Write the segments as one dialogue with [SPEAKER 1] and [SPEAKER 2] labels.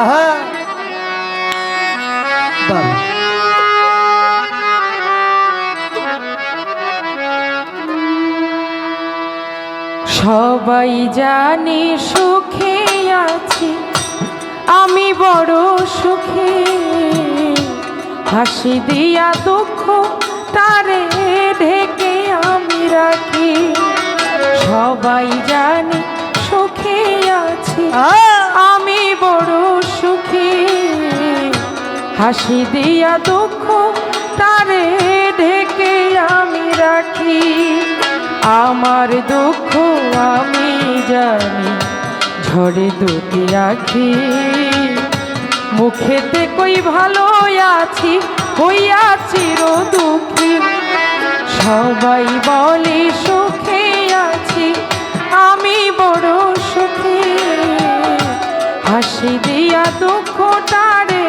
[SPEAKER 1] আহা বাবা
[SPEAKER 2] সবাই জানি সুখে আছি আমি বড় সুখে। হাসি দিয়া দুঃখ তারে ঢেকে আমি রাখি। সবাই জানি সুখে আছি আমি হাসি দিয়া দুঃখ তারে ঢেকে আমি রাখি। আমার দুঃখ আমি জানি ঝড়ে দুটি রাখি মুখেতে কই ভালো আছি হইয়া চির দুঃখী। সবাই বলে সুখে আছি, আমি বড় সুখী। হাসি দিয়া দুঃখটারে ঢেকে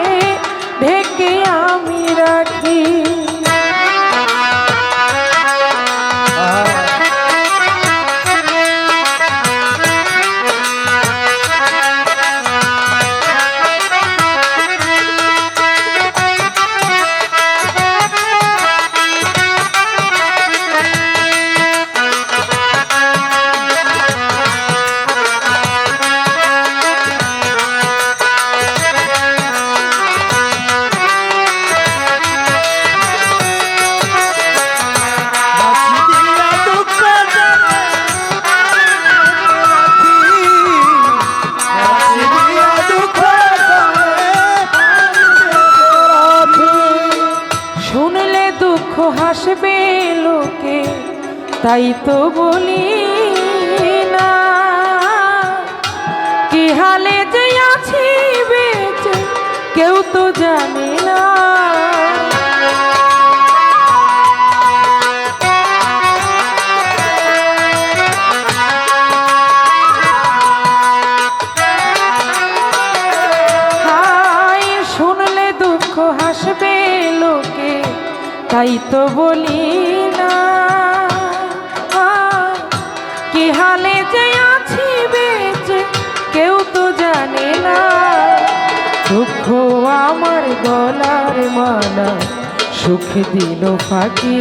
[SPEAKER 1] দুঃখ
[SPEAKER 2] হাসবে লোকে, তাই তো বলি না। কি হালে যে আছি বেঁচে, কেউ তো জানে না। শুনলে দুঃখ হাসবে লোকে তাই তো বলি না। কি হালে যে আছি বেঁচে, কেউ তো জানে না। দুঃখ আমার গলার মালা, সুখ দিল ফাঁকি।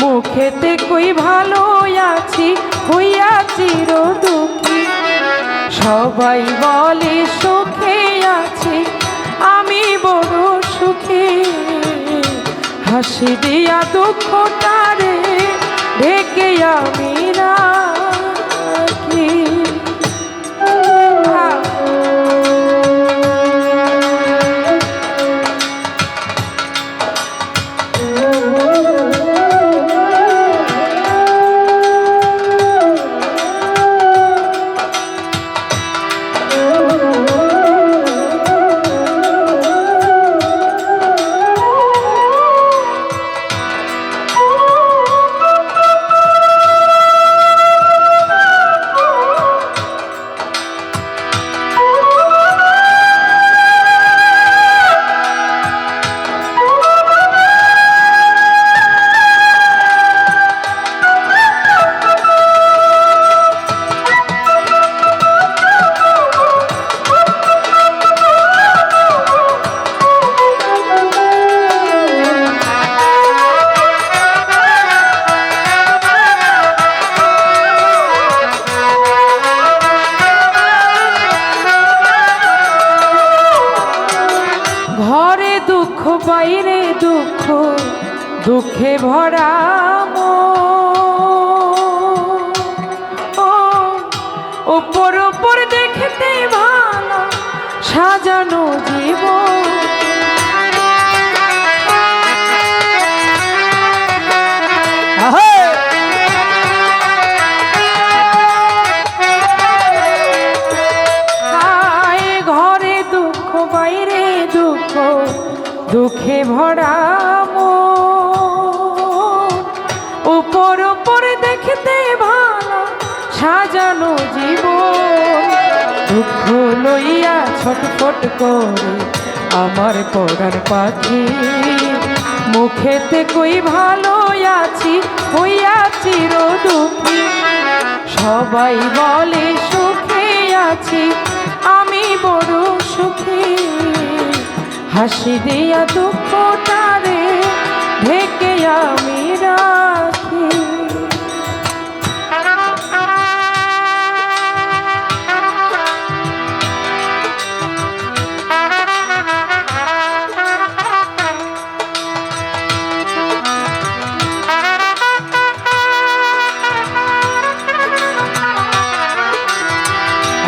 [SPEAKER 2] মুখেতে কই ভালো আছি হইয়া চির দুঃখী। সবাই বলে সুখে আছি, আমি বড় হাসি দিয়া দুঃখটারে ঢেকে আমি রাখি দুঃখ ভরা ও সাজানো জীবন, দুঃখ লইয়া ছটফট করে আমার পড়ার পাখি। মুখেতে কই ভালো আছি হইয়া চির দুঃখী? সবাই বলে সুখে আছি, আমি বড় হাসি দিয়া দুঃখটারে ঢেকে আমি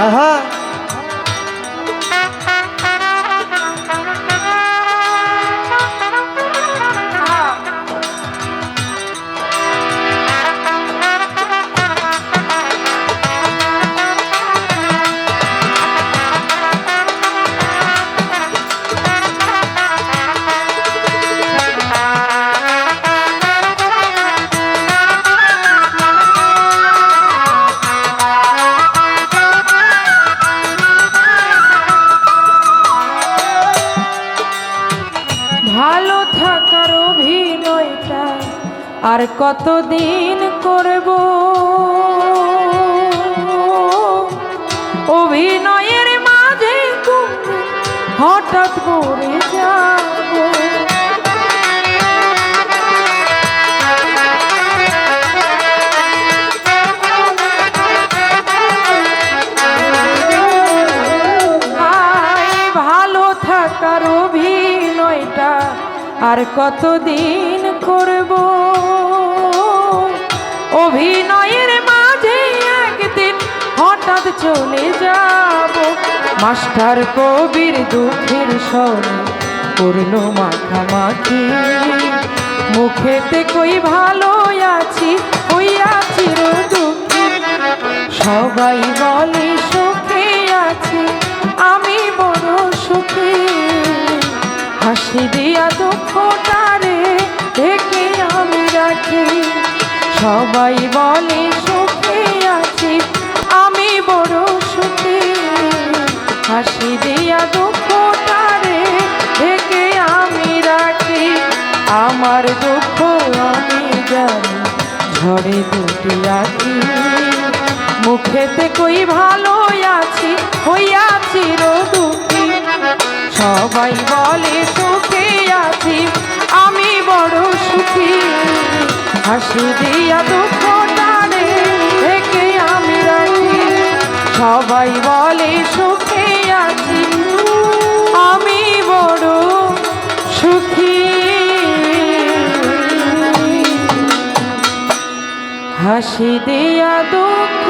[SPEAKER 1] আহা
[SPEAKER 2] আর কতদিন করব? অভিনয়ের মাঝে হঠাৎ করে যাব? ভালো থাকার অভিনয়টা আর কতদিন করব? অভিনয়ের মাঝে একদিন হঠাৎ চলে যাব। মাস্টার কবির দুঃখের স্বরে করল মাখামাখি। মুখেতে কই ভালো আছি ওই আছি দুঃখী? সবাই বলে সুখে আছি, আমি বড় সুখী। হাসি দিয়া দুঃখটারে সবাই বলে, সুখে আছি, আমি বড় সুখী। হাসি দিয়া দুঃখটারে ঢেকে আমি রাখি, আমার দুঃখ আমি জানি, ঝড়ে দুটি আছি মুখেতে কই ভালো আছি, হইয়াছি রো দুঃখী সবাই বলে, সুখে আছি, আমি বড় সুখী। হাসি দিয়া দুঃখ টানে থেকে আমি রাখি। সবাই বলে, সুখে আছি আমি বড় সুখী। হাসি দিয়া দুঃখ